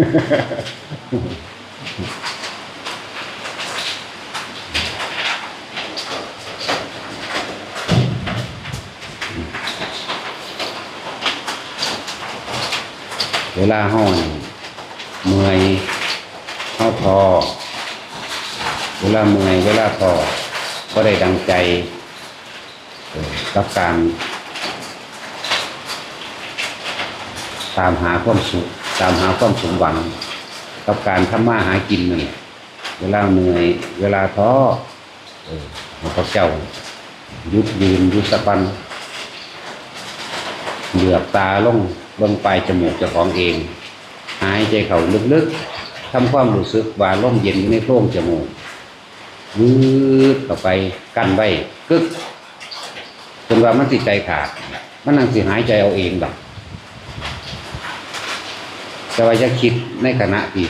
เวลาห้อนเมื่อยเข้าทอเวลาเมื่อยเวลาทอก็ได้ดังใจกับการ ตามหาความสุข ตามหาความสมหวังกับการทำมาหากินนั่นแหละเวลาเหนื่อย เวลาท้อเออพระเจ้า ยุดยืนยุดสะปันเหลือบตาลงเบิ่งปลายจมูกเจ้าของเอง หายใจเข้าลึกๆทำความรู้สึกว่าลมเย็นอยู่ในโพรงจมูกวืดเข้าไปกั้นไว้กึกจนว่ามันสิใจขาด มันนั่งสิหายใจเอาเองดอก แต่ว่าจะคิดในขณะที่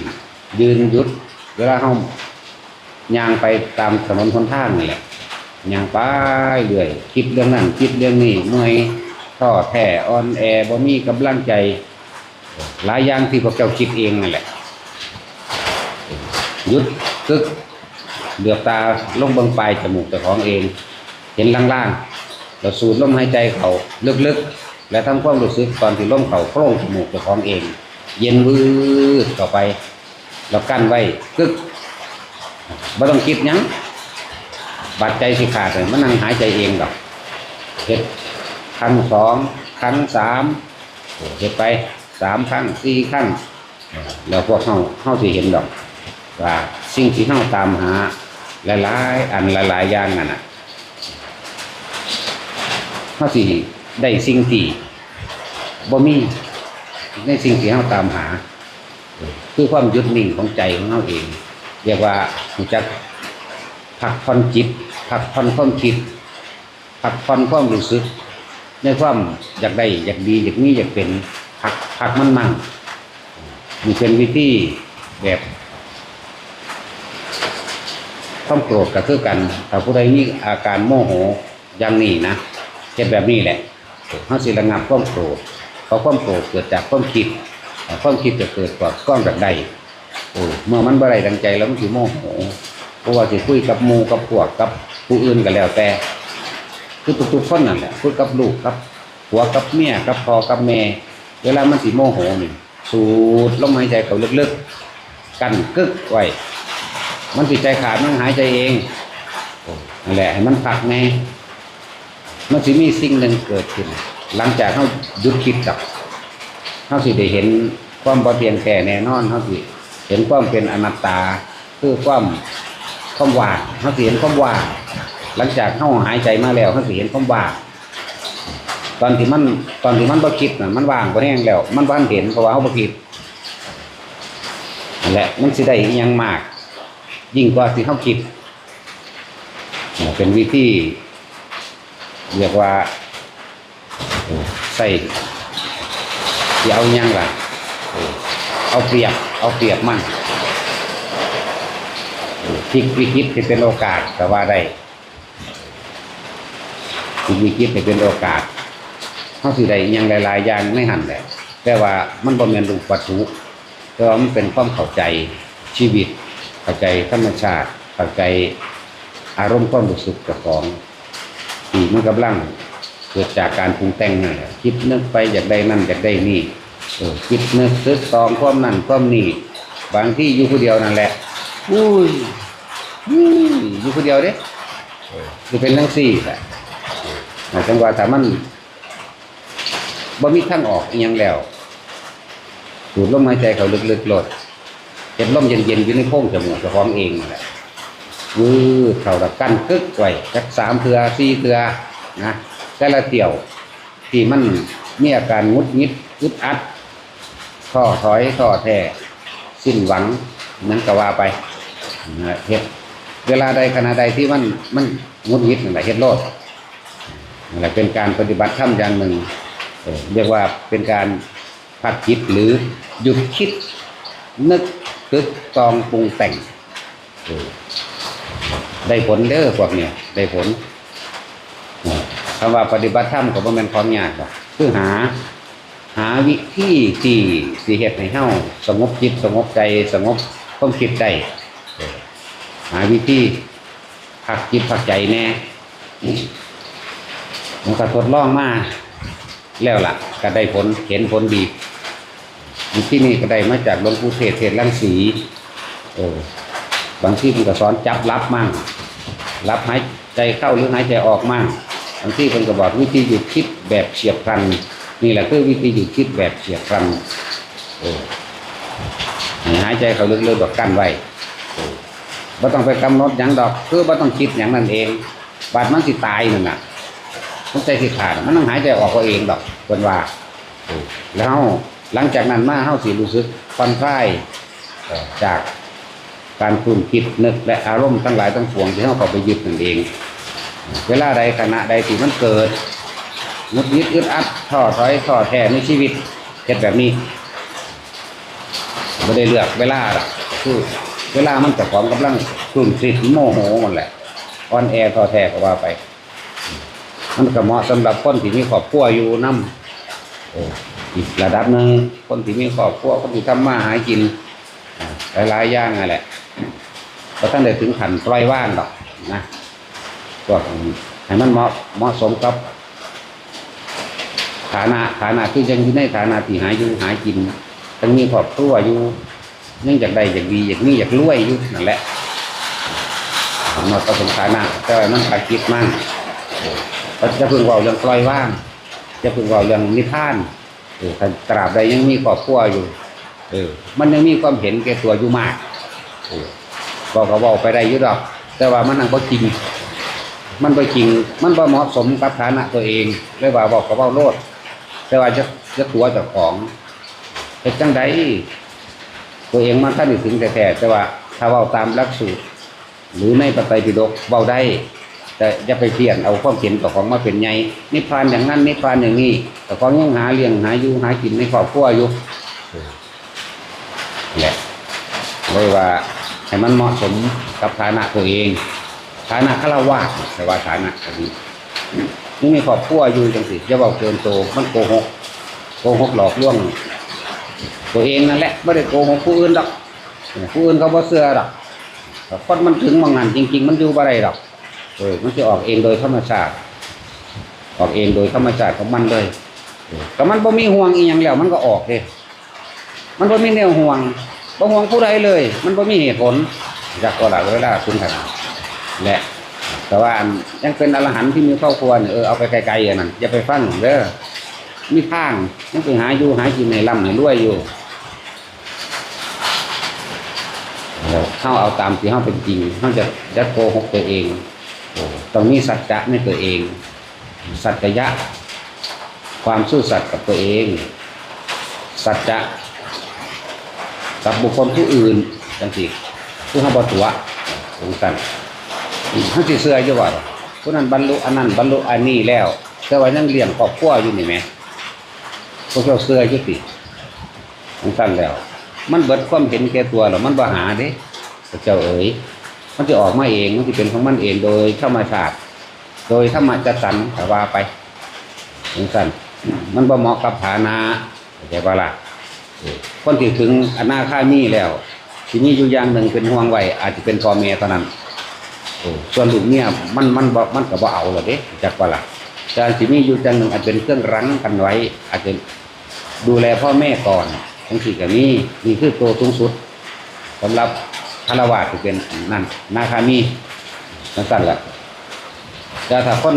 ยืนหยุดเวลาเฮาย่างไปตามถนนคนทางนี่แหละย่างไปเรื่อยคิดเรื่องนั้นคิดเรื่องนี้เมื่อยท้อแท้อ่อนแอบ่มีกำลังใจ หลายอย่างที่พวกเจ้าคิดเองนั่นแหละยุดกึกเดือบตาลงเบิ่งปลายจมูกเจ้าของเอง เห็นล่างๆเราสูดลมหายใจเขาลึกๆ และทำความรู้สึกตอนที่ลมเขาโพร่งจมูกเจ้าของเอง เย็นวืดต่อไป เรากั้นไว้กึกไม่ต้องคิดยังบาดใจสิขาดเลยมันนั่งหายใจเองดอกเฮ็ดครั้งสองครั้งสามเฮ็ดไปสามครั้งสี่ครั้งแล้วพวกเข้าเข้าสิเห็นดอกว่าสิ่งที่เข้าตามหาหลายๆอันหลายๆอย่างนั่นน่ะเข้าสิได้สิ่งที่บ่มี ในสิ่งที่เราตามหา คือความยุดนิ่งของใจของเราเอง เรียกว่ารู้จักพักผ่อนจิตพักผ่อนความคิดพักผ่อนความรู้สึก ในความอยากได้อยากดีอยากนี้อยากเป็นพักพักมันมั่งมันเป็นวิธีแบบความโกรธก็คือกันถ้าผู้ใดมีอาการโมโหอย่างนี้นะเช่นแบบนี้แหละเขาสิระงับความโกรธ เพราะความโกรธเกิดจากความคิดความคิดจะเกิดกว่าก้อนจากใดโอ้เมื่อมันบ่ได้ดังใจแล้วมันสิโมโหเพราะว่าสิคุยกับมูกับพวกกับผู้อื่นก็แล้วแต่ คือทุกๆคนนั่นแหละคุยกับลูกกับผัวกับเมียกับพ่อกับแม่เวลามันสิโมโหนี่สูดลมหายใจเข้าลึกๆ กันกึกไว้มันสิใจขาดมันหายใจเองอ้นั่นแหละให้มันพักแน่มันสิมีสิ่งหนึ่งเกิดขึ้น หลังจากเขาหยุดคิดกับเขาสิได้เห็นความบ่เพียงแค่แน่นอนเขาสิเห็นความเป็นอนัตตาคือความความว่างเขาสิเห็นความว่างหลังจากเขาหายใจมาแล้วเขาสิเห็นความว่างตอนที่มันตอนที่มันบ่คิดน่ะมันว่างบ่แห้งแล้ว มันบ่ทันเห็นเพราะว่าเขาบ่คิดนั่นแหละมันสิได้ยังมาก ยิ่งกว่าที่เขาคิดเป็นวิธีเรียกว่า ใส่สิเอายังล่ะเอาเปรียบ เอาเปรียบมันพลิกวิกฤตให้เป็นโอกาสแต่ว่าได้พลิกวิกฤตให้เป็นโอกาสเขาสิได้ยังหลายๆอย่างไม่หันแหละแต่ว่ามันบ่แม่นรูปวัตถุแต่ว่ามันเป็นความเข้าใจชีวิต เข้าใจธรรมชาติ เข้าใจอารมณ์ความรู้สึกเจ้าของที่มันกำลัง เกิดจากการปรุงแต่งนั่คิดนึกไปอยากได้นั่นอยากได้นี่เออคิดนึกซึกตองความนั่นความนี่บางที่อยู่คนเดียวนั่นแหละอุ้ยอุ้ยอยู่คนเดียวเด้เออจะเป็นเรื่องสี่แหละจังหวะถามันบ่มีทางออกอยังแล้วสูดลมหายใจเขาลึกๆโลดเห็นลมเย็นๆอยู่ในโพงจมูกเจ้าของเองนั่นแหละวืดเข่าตะกั้นกึกไว้จักสามเทือสี่เทือนะ แต่ละเตี่ยวที่มันมีอาการงุดงิดอึดอัดท้อถอยท้อแท้สิ้นหวังนั้นก็ว่าไปเฮ็ดเวลาใดขณะใดที่มันมันงุดงิดนั่นแหละเฮ็ดโลดนั่นแหละเป็นการปฏิบัติธรรมอย่างหนึ่งเรียกว่าเป็นการพักจิตหรือหยุดคิดนึกตึกตองปรุงแต่งได้ผลเด้อพวกเนี่ยได้ผล คำว่าปฏิบัติธรรมก็บ่แม่นของยากหรอกคือหา หาวิธีที่สิเฮ็ดให้เฮาสงบจิตสงบใจสงบความคิดได้หาวิธีพักจิตพักใจแน่มันก็ทดลองมาแล้วล่ะ ก็ได้ผลเห็นผลดีวิธีนี้ก็ได้มาจากหลวงปู่เทศเทศรังสีเออบางที่มันก็สอนจับรับมั่งรับหายใจเข้าหรือหายใจออกมั่ง บางที่มันก็บอกวิธีหยุดคิดแบบเฉียบพลันนี่แหละคือวิธีหยุดคิดแบบเฉียบพลันเออให้หายใจเขาลึกๆแบบกั้นไว้บ่ต้องไปกำหนดหยังดอกคือบ่ต้องคิดอย่างนั้นเอง บาดมันสิตายนั่นน่ะมันใจสิขาดมันต้องหายใจออกก็เองดอกเพิ่นว่าแล้วหลังจากนั้นมาเฮาสิรู้สึกผ่อนคลายจากการคุ้นคิดนึกและอารมณ์ทั้งหลายทั้งปวงที่เฮาเข้าไปยึดนั่นเอง เวลาใดขณะใดที่มันเกิดงุดยิดอึดอัดท้อถอยท้อแท้ในชีวิตเฮ็ดแบบนี้ไม่ได้เลือกเวลาหรอกคือเวลามันจะของกำลังกลุ่มสิทธิ์โมโหมันแหละอ่อนแอท้อแท้ก็ว่าไป มันก็เหมาะสำหรับคนที่มีครอบครัวอยู่นํอีกระดับหนึ่งคนที่มีครอบครัวคนที่ทำมาหากินหลายๆอย่างนั่นแหละก็ท่านได้ถึงขันปล่อยว่างหรอกนะ ก็ให้มันเหมาะเหมาะสมกับฐานะฐานะที่ยังอยู่ในฐานะที่หายอยู่หายกินยังมีครอบครัวอยู่ยังอยากได้อยากดีอยากมีอยากรวยอยู่นั่นแหละมันก็เป็นฐานะแต่ว่ามันอาคิดมั่งเราจะพึงเว่าเรื่องปล่อยว่าง จะพึงเว่าเรื่องนิพพานเออถ้าตราบใดยังมีครอบครัวอยู่ เออ มันยังมีความเห็นแก่ตัวอยู่มากเออบอกก็บอกไปได้ยุดอก แต่ว่ามันนั่งก็จริง มันไปจริง มันบ่เหมาะสมกับฐานะตัวเองเลยว่าบอกกับว่าโลดแต่ว่าจะจะตัวเจ้าของเฮ็ดจังใดตัวเองมันท่านด้ถึงแท้ๆแต่ว่าถ้าเว้าตามหลักสูตร หรือในปไตยปิฎกเว้าได้ แต่อย่าไปเปลี่ยนเอาความเห็นต่อของมาเป็นไงนิพพานอย่างนั้นนิพพานอย่างนี้แต่ของยังหาเลี้ยงหาอยู่หากินในครอบครัวอยู่แหละเลยว่าให้มันเหมาะสมกับฐานะตัวเอง ฐานะฆราวาสแต่ว่าฐานะอันนี้นี่มีครอบครัวอยู่จังสิจะบอกเกินโตมันโกหกโกหกหลอกลวง ตัวเองนั่นแหละไม่ได้โกหกผู้อื่นดอกผู้อื่นเขาบ่เชื่อดอกคนมันถึงบางงานจริง ๆ มันอยู่บ่ได้ดอกเออมันจะออกเองโดยธรรมชาติออกเองโดยธรรมชาติของมันเลยแต่มันบ่มีห่วงอีหยังแล้ว มันก็ออกเด้มันบ่มีแนวห่วงบ่ห่วงผู้ใดเลย มันบ่มีเหตุผลจากก็ละเวลาคุณขนาด แหละ แต่ว่ายังเป็นอรหันต์ที่มีครอบครัวเนี่ยเออเอาไปไกลๆอันนั้นอย่าไปฟังเด้อมีทางยังไปหาอยู่หากินในร่ำในรวยอยู่เข้าเอาตามที่เข้าเป็นจริงเข้าจะจะโกหกตัวเองต้องมีสัจจะในตัวเอง สัจยะ ความซื่อสัตย์กับตัวเอง สัจจะกับบุคคลผู้อื่นจังสิผู้ห้าบตัวสงสัน ทั้งที่เสื้ออยู่ว่าผู้นั้นบรรลุอันนั้นบรรลุอันนี้แล้วแต่ว่ายังเลี้ยงครอบครัวอยู่นี่แหมพวกเจ้าเสื้ออยู่ติของสั้นแล้ว มันเบิดความเห็นแก่ตัวหรอมันบ่หาเด้พระเจ้าเอ๋ยมันจะออกมาเองมันจะเป็นของมันเองโดยธรรมชาติ โดยธรรมจัดสรรแต่ว่าไปของสั้นมันบ่เหมาะกับฐานะเข้าใจปะล่ะเออคนที่ถึงอนาคามีแล้ว ทีนี้อยู่อย่างหนึ่งเป็นห่วงไว้อาจจะเป็นพ่อแม่เท่านั้น ส่วนลูกเนี่ยมันมันบ่มันก็บ่เอาหรอเด้จากว่าล่ะแต่อันที่มีอยู่จังหนึ่งอาจเป็นเครื่องรั้งกันไว้ อาจจะดูแลพ่อแม่ก่อนทั้งสี่กับนี้นี่คือตัวสูงสุดสำหรับคารวะที่เป็นนั่นนาคามีนั่นสั่นละแต่ถ้าคน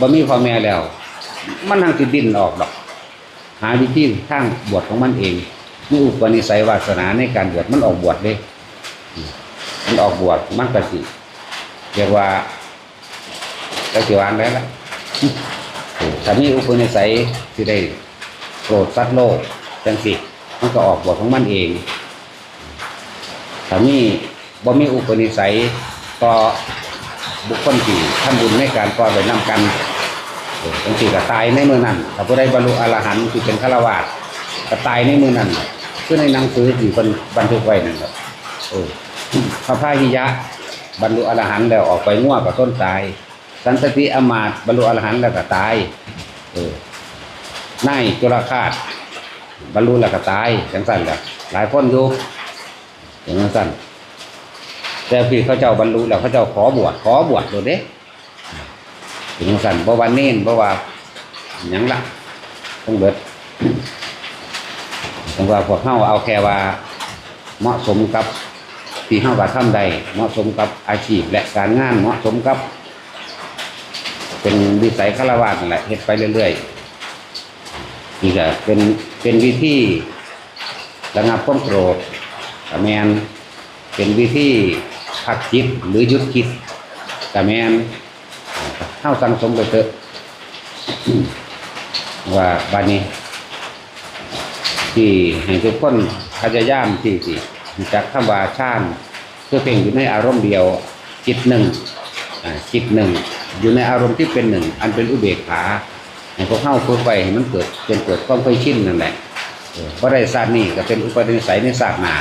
บ่มีพ่อแม่แล้ว มันทางสิดิ้นออกดอก หาวิธีทางบวชของมันเองมีอุปนิสัยวาสนาในการบวชมันออกบวชเด้มันออกบวชมันก็สิ เรียกว่าเราสิวางได้ละถ้ามีอุปนิสัยที่ได้โปรดสัตว์โลกจังสิมันก็ออกบทของมันเองถ้ามีบ่มีอุปนิสัยต่อบุคคลที่ทำบุญในการปล่อไปนํกันจังสิก็ตายในมือนั้นถ้าผู้ใดบรรลุอรหันต์ที่เป็นฆราวาสก็ตายในมือนั้นคือในหนังสือที่เป็นบันทึกไว้นั่นแหละโอ้พระพาหิยะ บรรลุอรหันต์แล้วออกไปง่วงกับต้นตาย สันตติอมาตบรรลุอรหันต์แล้วก็ตาย เออนายจุลคาตบรรลุแล้วก็ตายจังสั่นกับหลายคนอยู่อย่างนั้นสั่นแต่พี่เขาเจ้าบรรลุแล้วเขาเจ้าขอบวชขอบวชโดดเด้อย่งนั้นสั่นบ่ว่าเน้นบ่ว่ายังละต้องเบิดต้องว่าพวกเฮาเอาแค่ว่าเหมาะสมกับ ที่เฮาว่าทำใดเหมาะสมกับอาชีพและการงานเหมาะสมกับ เป็นวิสัยฆราวาสนั่นแหละเฮ็ดไปเรื่อยๆนี่ก็เป็นเป็นวิธีระงับความโกรธกะแมนเป็นวิธีพักจิตหรือหยุดคิดกะแมนเข้าสังสมไปเถอะว่าบานนี้ที่ให้ทุกคนพยายามที่สิ จากคำว่าชานคือเพ่งอยู่ในอารมณ์เดียวจิตหนึ่งจิตหนึ่ง อยู่ในอารมณ์ที่เป็นหนึ่ง อันเป็นอุเบกขาให้พวกเข้าฝึกไปให้มันเกิดจนเกิดความเคยชินนั่นแหละเพราะได้ศาสตร์นี่ก็เป็นอุปนิสัยในศาสตร์หนา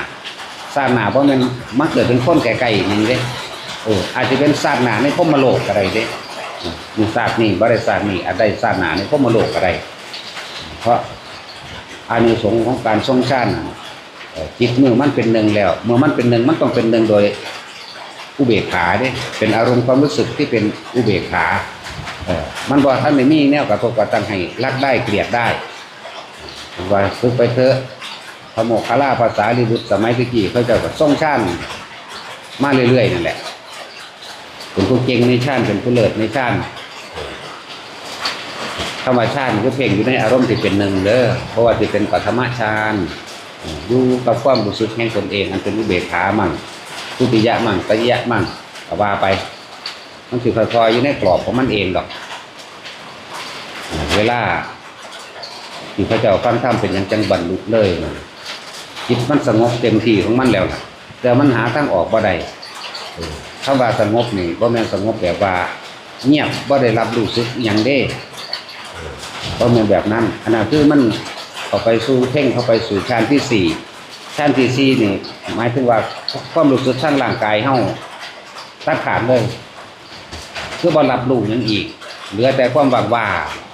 ศาสตร์หนาเพราะมันมักเกิดเป็นคนไกลๆอย่างนี้เด้เอออาจจะเป็นศาสตร์หนาในพมโลกอะไรเด้เออยู่ศาสตร์นี่บริศาสตร์นี่อาจได้ศาสตร์หนาในพมโลกอะไร เพราะอานิสงส์ของการทรงชาติน่ะเอ่อ จิตเมื่อมันเป็นหนึ่งแล้ว เมื่อมันเป็นหนึ่งมันต้องเป็นหนึ่งโดยอุเบกขาเด้เป็นอารมณ์ความรู้สึกที่เป็นอุเบกขาเออมันบอกท่านไม่มีแนวกระทบกระทั่งให้รักได้เกลียดได้ว่าฝึกไปเถอะพระโมคคัลลาภาษาลิบุตรสมัยตะกี้เขาจะก็ทรงชาติมาเรื่อยๆนั่นแหละเป็นผู้เก่งในชาติเป็นผู้เลิศในชาติธรรมชาติก็เพ่งอยู่ในอารมณ์ที่เป็นหนึ่งเด้อเพราะว่าที่เป็นปัทมฌาน อยู่กับความรู้สึกแห่งตนเองอันเป็นอุเบกขามั่งทุติยะมั่งตติยะมั่งก็ว่าไป มันถือค่อยๆอยู่ในกรอบของมันเองดอก เวลาที่พระเจ้าฟังธรรมเป็นอย่างจังบรรลุเลยนะจิตมันสงบเต็มที่ของมันแล้วนะแต่มันหาทางออกบ่ได้เออคำว่าสงบนี่บ่แม่นสงบแบบว่า เงียบบ่ได้รับรู้สึกอย่างเด้เพราะมันแบบนั้นอันนั้นคือมัน เข้าไปสู่เพ่งเข้าไปสู่ฌานที่สี่ฌานที่สี่นี่หมายถึงว่าความรู้สึกทางร่างกายเฮาตัดขาดเลยคือบรรับรู้ยังอีก เหลือแต่ความว่างว่า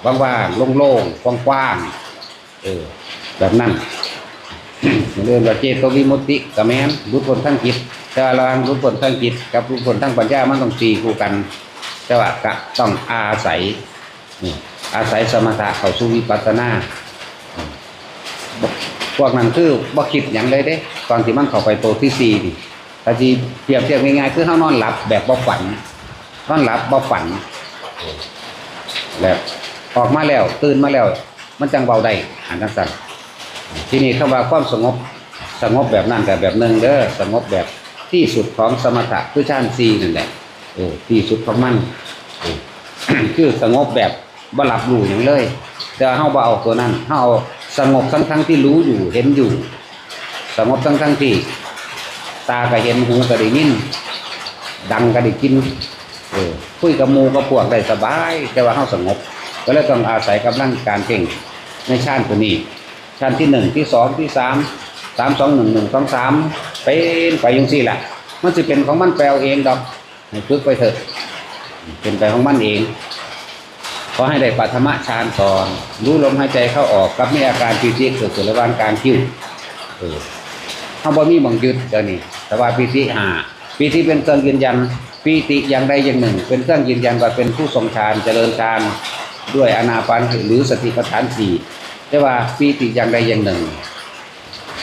ว่างว่างๆโล่งๆกว้างๆเออแบบนั้นเรื่องว่าเจตวิมุตติกับแม่นรู้ผลทั้งจิตแต่ว่าระหว่ารู้ผลทั้งจิตกับรู้ผลทั้งปัญญามันต้องตีคู่กันแต่ว่าก็ต้องอาศัยนี่อาศัยสมถะเข้าสู่วิปัสสนา พวกนั้นคือบ่คิดอย่างเลยเด้ ตอนที่มันเข้าไปโตที่สี่นี่ถ้าที่เปรียบเทียบง่ายๆคือเฮานอนหลับแบบบ่ฝันนอนหลับบ่ฝันแล้วออกมาแล้วตื่นมาแล้ว มันจังเบาได้อันนั้นสั่นที่นี้คำว่าความสงบสงบแบบนั้นกับแบบหนึ่งเด้อสงบแบบที่สุดของสมถะคือฌานสี่นั่นแหละเออที่สุดของมันเออคือสงบแบบบ่หลับรู้อย่างเลยแต่เฮาบ่เอาตัวนั้นเฮาเอา สงบทั้งทั้งๆที่รู้อยู่เห็นอยู่ สงบทั้งทั้งๆที่ ตาก็เห็นหูก็ได้ยินดังก็ได้กินเออคุยกับมูกับพวกได้สบาย แต่ว่าเฮาสงบ ก็เลยต้องอาศัยกำลังการเพ่งในชาติตัวนี้ชาติที่หนึ่งที่สองที่สามสามสองหนึ่งหนึ่งสองสามเป็นไปยังสี่แหละมันจะเป็นของมันแปลเองดอกฝึกไปเถอะเป็นไปของมันเอง ขอให้ได้ปัทมะฌานก่อน รู้ลมหายใจเข้าออกกับมีอาการปีติเกิดขึ้นระว่างการคิ้วเออถ้าบ่มีบังยึดเดี๋ยวนี้แต่ว่าปีติหาปีติเป็นเครื่องยืนยันปีติอย่างใดอย่างหนึ่ง เป็นเครื่องยืนยันว่าเป็นผู้ทรงฌานเจริญฌานด้วยอนาปานหรือสติปัฏฐานสี่แต่ว่าปีติอย่างใดอย่างหนึ่ง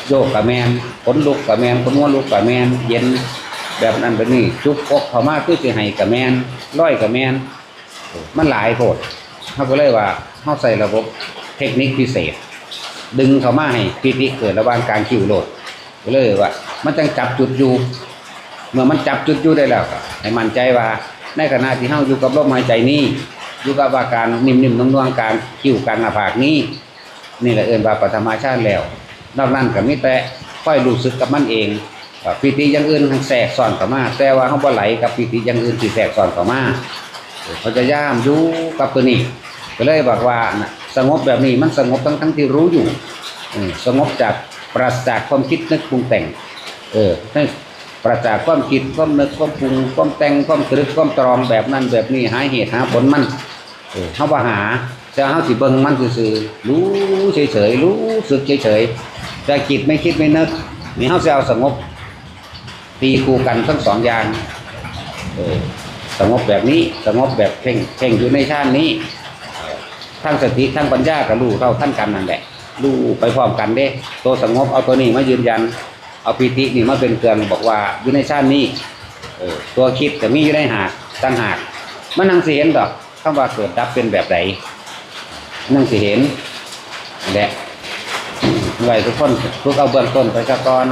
โยกกับแมนขนลุกกับแมนขนหัวลุกกับแมนเย็นแบบนั้นแบบนี้จุกอกเข้ามาคือสิให้กับแมนร้อยกับแมน มันหลายโพดเขาก็เลยว่าเขาใส่ระบบเทคนิคพิเศษ ดึงเขามาให้ปีติเกิดระหว่างการคิวโหลดก็เลยว่า มันจังจับจุดอยู่ เมื่อมันจับจุดอยู่ได้แล้วก็ให้มั่นใจว่า ในขณะที่เฮาอยู่กับลมหายใจนี้อยู่กับอาการนิ่มๆนุ่มๆการคิวการหน้าผากนี้นี่แหละเอิ้นว่าปฐมาชาติแล้วนอกนั้นก็มีแต่ค่อยรู้สึกกับมันเองว่าปีติย่างอื่นทั้งแทรกซ้อนเข้ามา แต่ว่าเฮาบ่ไหลกับปีติย่างอื่นที่แทรกซ้อนเข้ามา เขาจะย่ามอยู่กับตัวนี้ก็เลยบอกว่าสงบแบบนี้มันสงบทั้งทั้งที่รู้อยู่สงบจากปราศจากความคิดนึกปรุงแต่ง เออปราศจากความคิดความนึกความปรุงความแต่งความตรึกความตรองแบบนั้นแบบนี้หาเหตุหาผลมันเออเขาว่าหาแต่เฮาสิเบิ่งมันซื่อๆรู้เฉยๆรู้สึกเฉยๆแต่จิตไม่คิดไม่นึกนี่เฮาสิเอาสงบตีคู่กันทั้งสองอย่างเออ สงบแบบนี้สงบแบบเพ่งเพ่งอยู่ในชาตินี้ทั้งสติทั้งปัญญากับรู้เท่าท่านกันนั่นแหละรู้ไปพร้อมกันเด้ตัวสงบเอาตัวนี้มายืนยัน เอาปีตินี่มาเป็นเกลือนบอกว่าอยู่ในชาตินี้เออตัวคิดแต่มีอยู่ในหากตั้งหากมันนั่งสิเห็นดอกคำว่าเกิดดับเป็นแบบไหนนั่งสิเห็นนั่นแหละไว้ทุกคนทุกเอาเบื้องต้นไปซะก่อน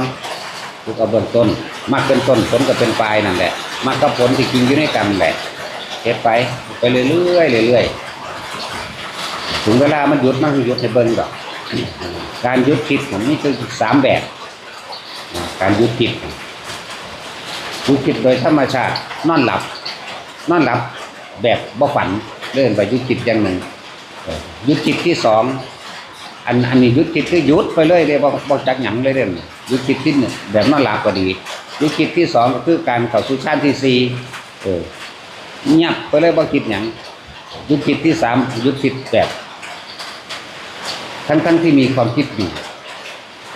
ทุกเอาเบื้องต้นมักเป็นต้นผลก็เป็นปลายนั่นแหละ มักกับผลที่จริงอยู่ในกันแหละเฮ็ดไปไปเรื่อยๆเรื่อยๆถึงเวลามันหยุดมันก็หยุดให้เบิ่งดอกการยุดคิดผมนี่คือสามแบบ การยุดคิดยุดคิดโดยธรรมชาติ นอนหลับ นอนหลับแบบบ่ฝันเลื่อนไปยุดจิตอย่างหนึ่งยุดจิตที่สองอันอันนี้ยุดจิตคือยุดไปเลยเลยบ่บ่จักหยังเลยเด่นหยุดจิตที่หนึ่งแบบนอนหลับก็ดี หยุดจิตที่สองก็คือการเข้าสู่ชั้นที่สี่เออเงียบไปเลยบ่คิดหยังยุดจิตที่สามยุดจิตแบบทั้งทั้งที่มีความคิดอยู่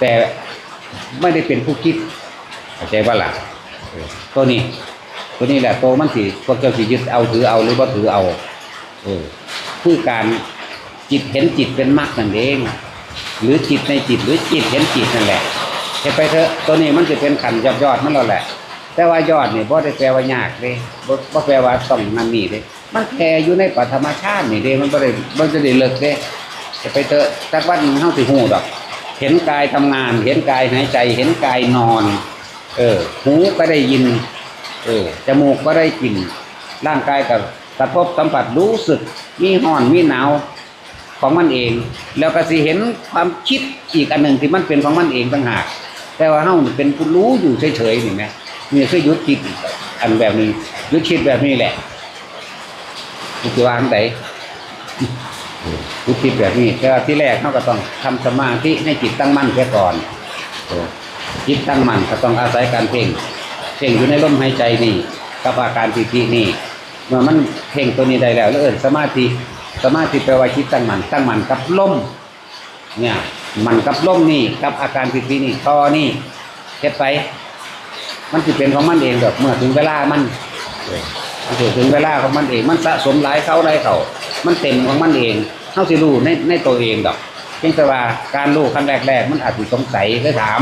แต่ไม่ได้เป็นผู้คิดเข้าใจว่าล่ะตัวนี้ ตัวนี้แหละตัวมันสิพวกเจ้าสิยึดเอาถือเอาหรือว่าถือเอา เออคือการจิตเห็นจิตเป็นมรรคนั่นเอง หรือจิตในจิตหรือจิตเห็นจิตนั่นแหละ เห็นไปเถอะตัวนี้มันจะเป็นขันยอดยอดๆมันแล้วแหละ แต่ว่ายอดนี่บ่ได้แปลว่ายากเลยบ่บ่แปลว่าต้องนั่นนี่เลยมันแค่อยู่ในปฐมชาตินี่เด้มันบ่ได้บ่จะได้เลิกเด้จะไปเถอะสักวันหนึ่งเฮาสิฮู้ดอก เห็นกายทำงาน เห็นกายหายใจ เห็นกายนอน เออ หูก็ได้ยิน เออจมูกก็ได้กลิ่นร่างกายกับกระทบสัมผัสรู้สึกมีห้อนมีหนาวของมันเอง แล้วก็สิเห็นความคิดอีกอันหนึ่งที่มันเป็นของมันเองต่างหาก แต่ว่าเฮาเป็นผู้รู้อยู่เฉยๆนี่แหมนี่คือยุดคิดอันแบบนี้ยุดคิดแบบนี้แหละนี่คือวางไหนยุดคิดแบบนี้แต่ว่าที่แรกเฮาก็ต้องทำสมาธิให้จิตตั้งมั่นเสียก่อนจิตตั้งมั่นก็ต้องอาศัยการเพ่งเพ่งอยู่ในลมหายใจนี่กับอาการปีตินี่เมื่อมันเพ่งตัวนี้ได้แล้วแล้วเอิ้นสมาธิสมาธิแปลว่าจิตตั้งมั่นตั้งมั่นกับลมเนี่ย มันกับลมนี่กับอาการปีตินี่ต่อนี่เฮ็ดไป มันสิเป็นของมันเองแบบเมื่อถึงเวลามันมันถึงเวลาของมันเอง มันสะสมหลายเข้าหลายเขามันเต็มของมันเองเฮาสิรู้ในในตัวเองดอกเพียงแต่ว่าการรู้ครั้งแรกๆ มันอาจสิสงสัยเลยถาม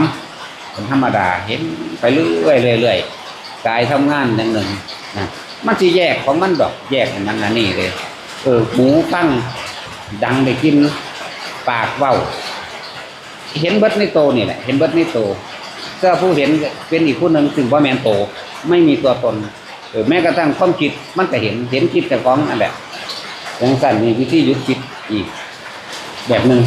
เป็นธรรมดาเห็นไปเรื่อยๆเรื่อยๆกายทำงานอย่างหนึ่งนะมันสิแยกของมันดอกแยกอันนั้นอันนี้เลย เออหูฟังดังได้กินปากเว้า เห็นเบิดในโตนี่แหละ เห็นเบิดในโตก็ผู้เห็นเป็นอีกผู้หนึ่งถึงว่าแมนโต ไม่มีตัวตนเออแม้กระทั่งความคิดมันก็เห็นเห็นคิดแต่ของนั่นแหละอย่างสั้นมีวิธีหยุดคิดอีก แบบหนึ่ง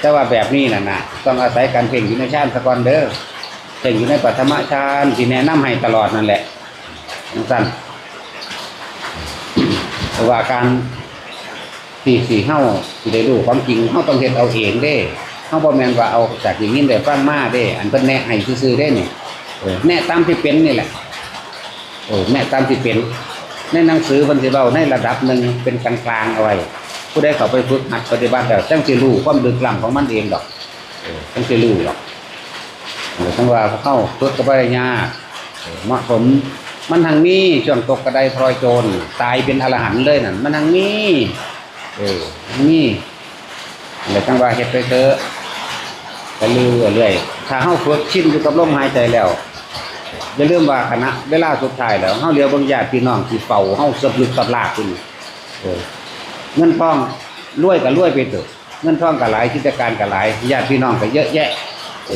แต่ว่าแบบนี้น่ะนะต้องอาศัยการเพ่งอยู่ในฌานสกอนเด้อเพ่งอยู่ในปัทมฌานที่แนะนำให้ตลอดนั่นแหละทั้งสั้นเพราะว่าการสี่สี่เฮ้าสิได้รู้ความจริงเฮ้าต้องเฮ็ดเอาเองเด้ เฮ้าบ่แม่นว่าเอาจากอย่างนี้ได้ฟังมาเด้ อันเพิ่นแนะให้ซื่อๆเด้นี่เออแนะตามที่เป็นนี่แหละเออแนะตามที่เป็นในหนังสือเพิ่นสิเว้าในระดับหนึ่งเป็นกลางๆเอาไว้ผู้ใดเข้าไปฝึกหัดปฏิบัติแล้วจังสิรู้ความลึกล้ำของมันเองดอกเออจังสิรู้ดอกเออทั้งว่าเข้าฝึกก็บ่ได้ยาเหมาะสมมันทางนี้ช่วงตกกระไดพลอยโจรตายเป็นอรหันต์เลยนั่นมันทางนี้ เออทางนี้แล้วจังว่าเฮ็ดไปเถอะ ไปเรื่อยเรื่อยๆถ้าเฮาฝึกชินอยู่กับลมหายใจแล้วอย่าลืมว่าคณะเวลาสุดท้ายแล้วเฮาเรียวบางญาติพี่น้องที่เฝ้าเฮาสับลึกสับลากขึ้นเงินทองรวยก็รวยไปเถอะเงินทองก็หลายกิจการก็หลายญาติพี่น้องก็เยอะแยะ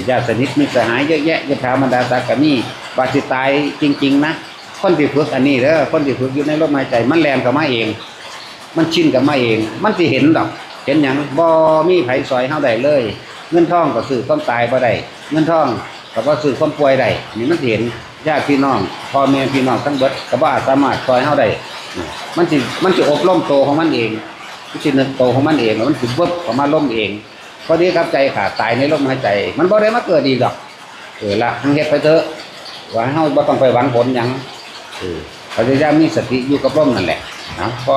ญาติสนิทมิตรสหายเยอะแยะยถาบรรดาศักดิ์ก็มีว่าสิตายจริง ๆ นะคนที่ฝึกอันนี้เด้อคนที่ฝึกอยู่ในลมหายใจ มันแลนกับมาเอง มันชินกับมาเอง มันสิเห็นดอก เห็นหยังบ่มีไผซอยเฮาได้เลย เงินทองก็ซื้อความตายบ่ได้เงินทองก็บ่ซื้อความป่วยได้นี่มันเห็นญาติพี่น้องพ่อแม่พี่น้องทั้งเบิดก็บ่อาจสามารถซอยเฮาได้มันสิมันสิอบรมโตของมันเองมันสินึกโตของมันเองแล้วมันสิเวิบออกมาล้มเองพอดีครับใจขาดตายในลมหายใจ มันบ่ได้มาเกิดอีกดอกเออละทั้งเฮ็ดไปเถอะว่าเฮาบ่ต้องไปหวังผลหยังเออพยายามมีสติอยู่กับลมนั่นแหละนะพอ